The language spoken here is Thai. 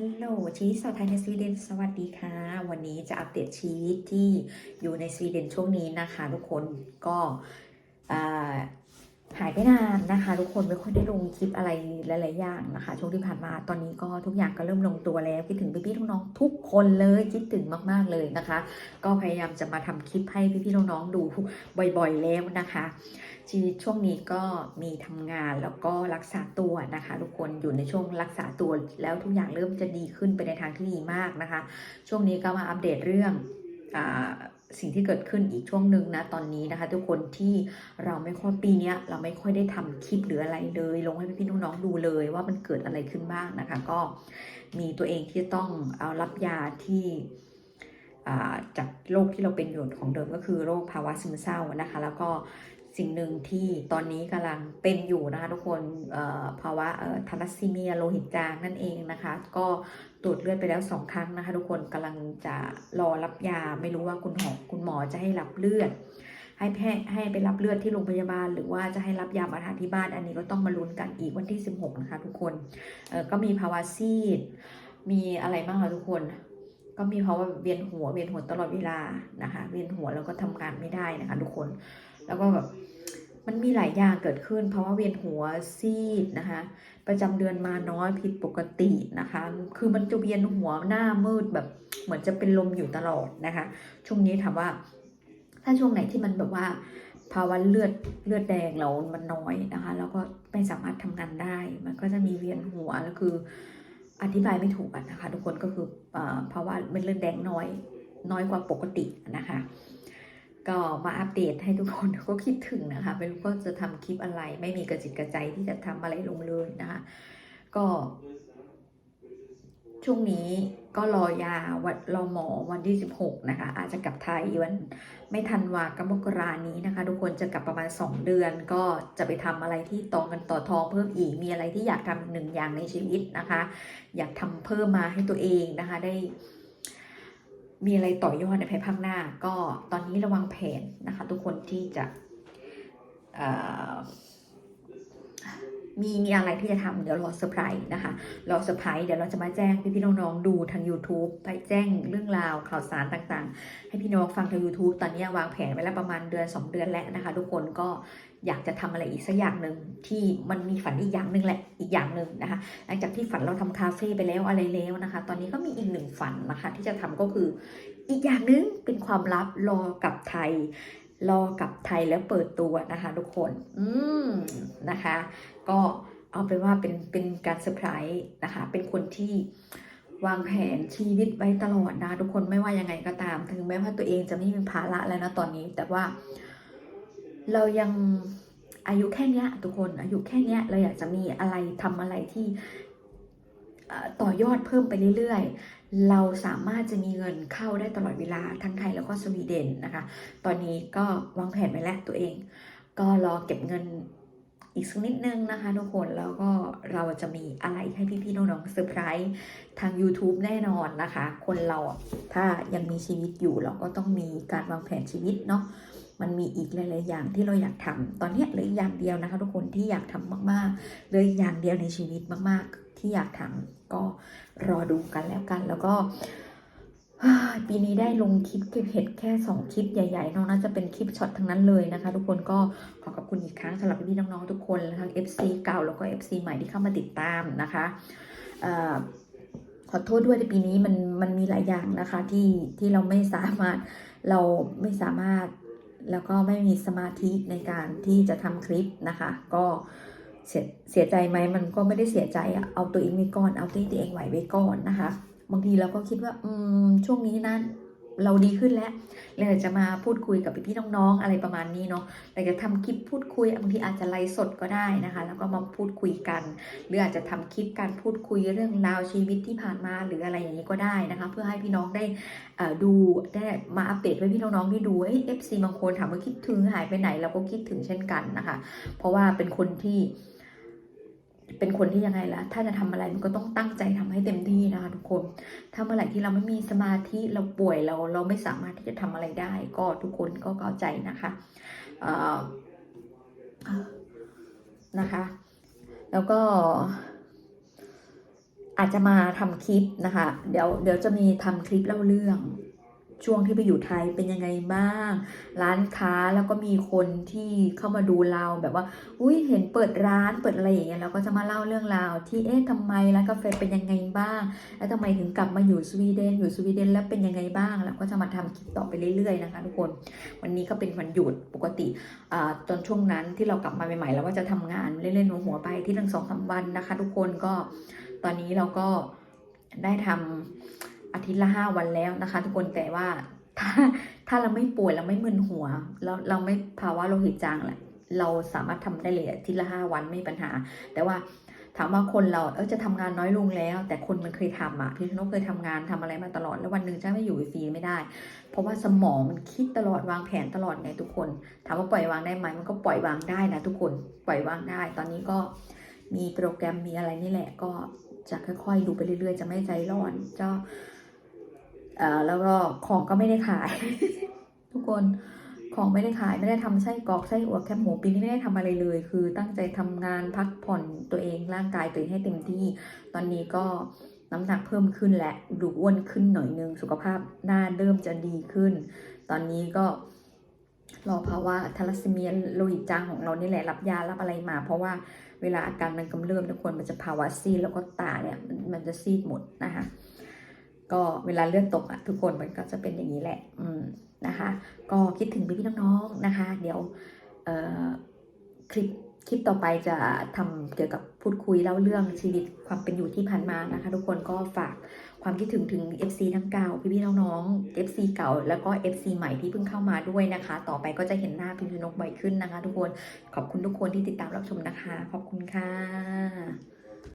ฮัลโหลชีวิตสาวไทยในสวีเดนสวัสดีค่ะ วันนี้จะอัปเดตชีวิตที่อยู่ในสวีเดนช่วงนี้นะคะ ทุกคนก็ หายไปนานนะคะ ทุกคนไม่ค่อยได้ลงคลิปอะไรหลายๆอย่างนะคะช่วงที่ผ่านมาตอนนี้ก็ทุกอย่างก็เริ่มลงตัวแล้วคิดถึงพี่ๆน้องๆทุกคนเลยคิดถึงมากๆเลยนะคะ ก็พยายามจะมาทำคลิปให้พี่ๆน้องๆดูบ่อยๆแล้วนะคะชีวิตช่วงนี้ก็มีทำงานแล้วก็รักษาตัวนะคะ ทุกคนอยู่ในช่วงรักษาตัวแล้วทุกอย่างเริ่มจะดีขึ้นไปในทางที่ดีมากนะคะ ช่วงนี้ก็มาอัปเดตเรื่องอา สิ่งที่เกิดขึ้นอีกช่วงหนึ่งนะตอนนี้นะคะ ทุกคนที่เราไม่ค่อยปีนี้เราไม่ค่อยได้ทำคลิปหรืออะไรเลย ลงให้พี่น้องๆดูเลยว่ามันเกิดอะไรขึ้นบ้างนะคะ ก็มีตัวเองที่ต้องเอารับยาที่จากโรคที่เราเป็นอยู่ของเดิมก็คือโรคภาวะซึมเศร้านะคะ แล้วก็ สิ่งหนึ่งที่ตอนนี้กำลังเป็นอยู่นะคะทุกคนภาวะทาลัสซีเมียโลหิตจางนั่นเองนะคะ ก็ตรวจเลือดไปแล้วสองครั้งนะคะ ทุกคนกำลังจะรอรับยาไม่รู้ว่าคุณหมอคุณหมอจะให้รับเลือด ให้แพทย์ให้ไปรับเลือดที่โรงพยาบาล หรือว่าจะให้รับยามาทานที่บ้าน อันนี้ก็ต้องมาลุ้นกันอีกวันที่ 16 นะคะ ทุกคนก็มีภาวะซีด มีอะไรบ้างคะทุกคนก็มีภาวะเวียนหัวเวียนหัวตลอดเวลานะคะ เวียนหัวแล้วก็ทำงานไม่ได้นะคะทุกคน แล้วก็แบบมันมีหลายอย่างเกิดขึ้น เพราะว่าเวียนหัวซีดนะคะ ประจำเดือนมาน้อยผิดปกตินะคะ คือมันจะเวียนหัวหน้ามืดแบบเหมือนจะเป็นลมอยู่ตลอดนะคะ ช่วงนี้ถามว่า ถ้าช่วงไหนที่มันแบบว่าภาวะเลือดเลือดแดงเรามันน้อยนะคะ แล้วก็ไม่สามารถทำงานได้ มันก็จะมีเวียนหัวแล้วคือ อธิบายไม่ถูกนะคะ ทุกคนก็คือเออภาวะเม็ดเลือดแดงน้อย น้อยกว่าปกตินะคะ ก็มาอัปเดตให้ทุกคนก็คิดถึงนะคะไม่รู้ก็จะทำคลิปอะไร ไม่มีกระจิตกระใจที่จะทำอะไรลงเลยนะคะก็ ช่วงนี้ก็รอยาวัดรอหมอวันที่ 16 นะคะ อาจจะกลับไทยวันไม่ทันวากบมกรานี้นะคะ ทุกคนจะกลับประมาณ 2 เดือน ก็จะไปทำอะไรที่ตองกันต่อทองเพิ่มอีกมีอะไรที่อยากทำหนึ่งอย่างในชีวิตนะคะ อยากทำเพิ่มมาให้ตัวเองนะคะได้ มีอะไรต่อยอดในภายภาคหน้า ก็ตอนนี้ระวังแผนนะคะ ทุกคนที่จะ มีมีอะไรที่จะทำเดี๋ยวรอเซอร์ไพรส์นะคะ รอเซอร์ไพรส์เดี๋ยวเราจะมาแจ้งพี่ๆน้องๆดูทาง YouTube ไปแจ้งเรื่องราวข่าวสารต่างๆ ให้พี่น้องฟังทาง YouTube ตอนนี้วางแผนไว้แล้วประมาณเดือน 2 เดือนแล้วนะคะ ทุกคนก็อยากจะทำอะไรอีกสักอย่างหนึ่งที่มันมีฝันอีกอย่างหนึ่งแหละอีกอย่างหนึ่งนะคะหลังจากที่ฝันเราทำคาเฟ่ไปแล้วอะไรแล้วนะคะ ตอนนี้ก็มีอีกหนึ่งฝันนะคะ ที่จะทำก็คืออีกอย่างหนึงเป็นความลับรอกับไทย รอกลับไทยแล้วเปิดตัวนะคะทุกคน อืมนะคะ ก็เอาเป็นว่าเป็นเป็นการเซอร์ไพรส์นะคะ เป็นคนที่วางแผนชีวิตไว้ตลอดนะทุกคนไม่ว่ายังไงก็ตาม ถึงแม้ว่าตัวเองจะไม่มีภาระแล้วนะตอนนี้ แต่ว่า เรายังอายุแค่นี้ทุกคนอายุแค่นี้เราอยากจะมีอะไรทำอะไรที่ต่อยอดเพิ่มไปเรื่อย เราสามารถจะมีเงินเข้าได้ตลอดเวลาทั้งไทยแล้วก็สวีเดนนะคะ ตอนนี้ก็วางแผนไว้แล้วตัวเอง ก็รอเก็บเงินอีกสักนิดนึงนะคะทุกคนแล้วก็เราจะมีอะไรให้พี่ๆน้องๆเซอร์ไพรส์ทาง YouTube แน่นอนนะคะ คนเราถ้ายังมีชีวิตอยู่เราก็ต้องมีการวางแผนชีวิตเนาะมันมีอีกหลายๆอย่างที่เราอยากทำตอนนี้เหลืออย่างเดียวนะคะ ทุกคนที่อยากทำมากๆเลืออีกอย่างเดียวในชีวิตมากๆ ที่อยากทำก็รอดูกันแล้วกัน แล้วก็ปีนี้ได้ลงคลิปเก็บเห็ดแค่ 2 คลิปใหญ่ๆนอกนั้นจะเป็นคลิปช็อตทั้งนั้นเลยนะคะ ทุกคนก็ขอขอบคุณอีกครั้งสำหรับพี่น้องๆทุกคนทั้ง FC เก่าแล้วก็ FC ใหม่ที่เข้ามาติดตามนะคะขอโทษด้วยในปีนี้มันมันมีหลายอย่างนะคะที่ที่เราไม่สามารถเราไม่สามารถแล้วก็ไม่มีสมาธิในการที่จะทำคลิปนะคะ ก็ เสียเสียใจไหมมันก็ไม่ได้เสียใจอะเอาตัวเองไว้ก่อน เอาตัวเองไหวไว้ก่อนนะคะ บางทีเราก็คิดว่า อืม ช่วงนี้นะเราดีขึ้นแล้วเราอากจะมาพูดคุยกับพี่ๆน้องๆ อะไรประมาณนี้เนาะเราจะทำคลิปพูดคุยบางทีอาจจะไลฟ์สดก็ได้นะคะ แล้วก็มาพูดคุยกัน หรืออาจจะทำคลิปการพูดคุยเรื่องราวชีวิตที่ผ่านมาหรืออะไรอย่างนี้ก็ได้นะคะ เพื่อให้พี่น้องได้อ่อดูได้มาอัปเดตให้พี่น้องๆได้ดูเอ้เอฟซีบางคนถามว่าคิดถึงหายไปไหนเราก็คิดถึงเช่นกันนะคะ เพราะว่าเป็นคนที่ เป็นคนที่ยังไงล่ะ ถ้าจะทำอะไรมันก็ต้องตั้งใจทำให้เต็มที่นะคะทุกคน ถ้าเมื่อไหร่ที่เราไม่มีสมาธิเราป่วยเราเราไม่สามารถที่จะทำอะไรได้ ก็ทุกคนก็เข้าใจนะคะนะคะ แล้วก็อาจจะมาทำคลิปนะคะ เดี๋ยวเดี๋ยวจะมีทำคลิปเล่าเรื่อง ช่วงที่ไปอยู่ไทยเป็นยังไงบ้าง ร้านค้าแล้วก็มีคนที่เข้ามาดูเราแบบว่า อุ้ยเห็นเปิดร้านเปิดอะไรอย่างเงี้ยเราก็จะมาเล่าเรื่องราว ที่เอ๊ะทำไมร้านกาแฟเป็นยังไงบ้าง แล้วทำไมถึงกลับมาอยู่สวีเดนอยู่สวีเดนแล้วเป็นยังไงบ้างเราก็จะมาทำคลิปต่อไปเรื่อยๆนะคะทุกคนวันนี้ก็เป็นวันหยุดปกติอ่าตอนช่วงนั้นที่เรากลับมาใหม่ๆเราก็จะทำงานเล่นๆหัวๆไปที่ทั้งสองสามวันนะคะ ทุกคนก็ตอนนี้เราก็ได้ทำ อาทิตย์ละห้าวันแล้วนะคะ ทุกคนแต่ว่าถ้าถ้าเราไม่ป่วยเราไม่มึนหัว แล้วเราไม่ภาวะโลหิตจางแหละเราสามารถทำได้เลยอาทิตย์ละห้าวันไม่มีปัญหา แต่ว่าถามว่าคนเราเออจะทำงานน้อยลงแล้ว แต่คนมันเคยทำอะพี่ชนกเคยทำงานทำอะไรมาตลอดแล้ววันหนึ่งจะไม่อยู่ฟรีไม่ได้ เพราะว่าสมองมันคิดตลอดวางแผนตลอดไงทุกคน ถามว่าปล่อยวางได้ไหมมันก็ปล่อยวางได้นะทุกคนปล่อยวางได้ ตอนนี้ก็มีโปรแกรมมีอะไรนี่แหละ ก็จะค่อยๆดูไปเรื่อยๆ จะไม่ใจร้อนจะ แล้วก็ของก็ไม่ได้ขาย ทุกคนของไม่ได้ขายไม่ได้ทำไส้กรอกไส้อัวแคบหมูปีนี้ไม่ได้ทำอะไรเลย คือตั้งใจทำงานพักผ่อนตัวเองร่างกายตัวเองให้เต็มที่ ตอนนี้ก็น้ำหนักเพิ่มขึ้นและดูอ้วนขึ้นหน่อยนึงสุขภาพหน้าเริ่มจะดีขึ้น ตอนนี้ก็รอภาวะทาลัสซีเมียโลหิตจางของเรานี่แหละรับยารับอะไรมา เพราะว่าเวลาอาการมันกำเริบทุกคนมันจะภาวะซีดแล้วก็ตาเนี่ยมันจะซีดหมดนะคะ ก็เวลาเลือดตกอะทุกคนมันก็จะเป็นอย่างนี้แหละ อืมนะคะ ก็คิดถึงพี่ๆน้องๆนะคะ เดี๋ยวเออคลิปคลิปต่อไปจะทำเกี่ยวกับพูดคุยเล่าเรื่องชีวิตความเป็นอยู่ที่ผ่านมานะคะ ทุกคนก็ฝากความคิดถึงถึง FC ทั้งเก่าพี่ๆน้องๆ FC เก่าแล้วก็ FC ใหม่ที่เพิ่งเข้ามาด้วยนะคะ ต่อไปก็จะเห็นหน้าพี่ๆนกบ่อยขึ้นนะคะ ทุกคนขอบคุณทุกคนที่ติดตามรับชมนะคะ ขอบคุณค่ะ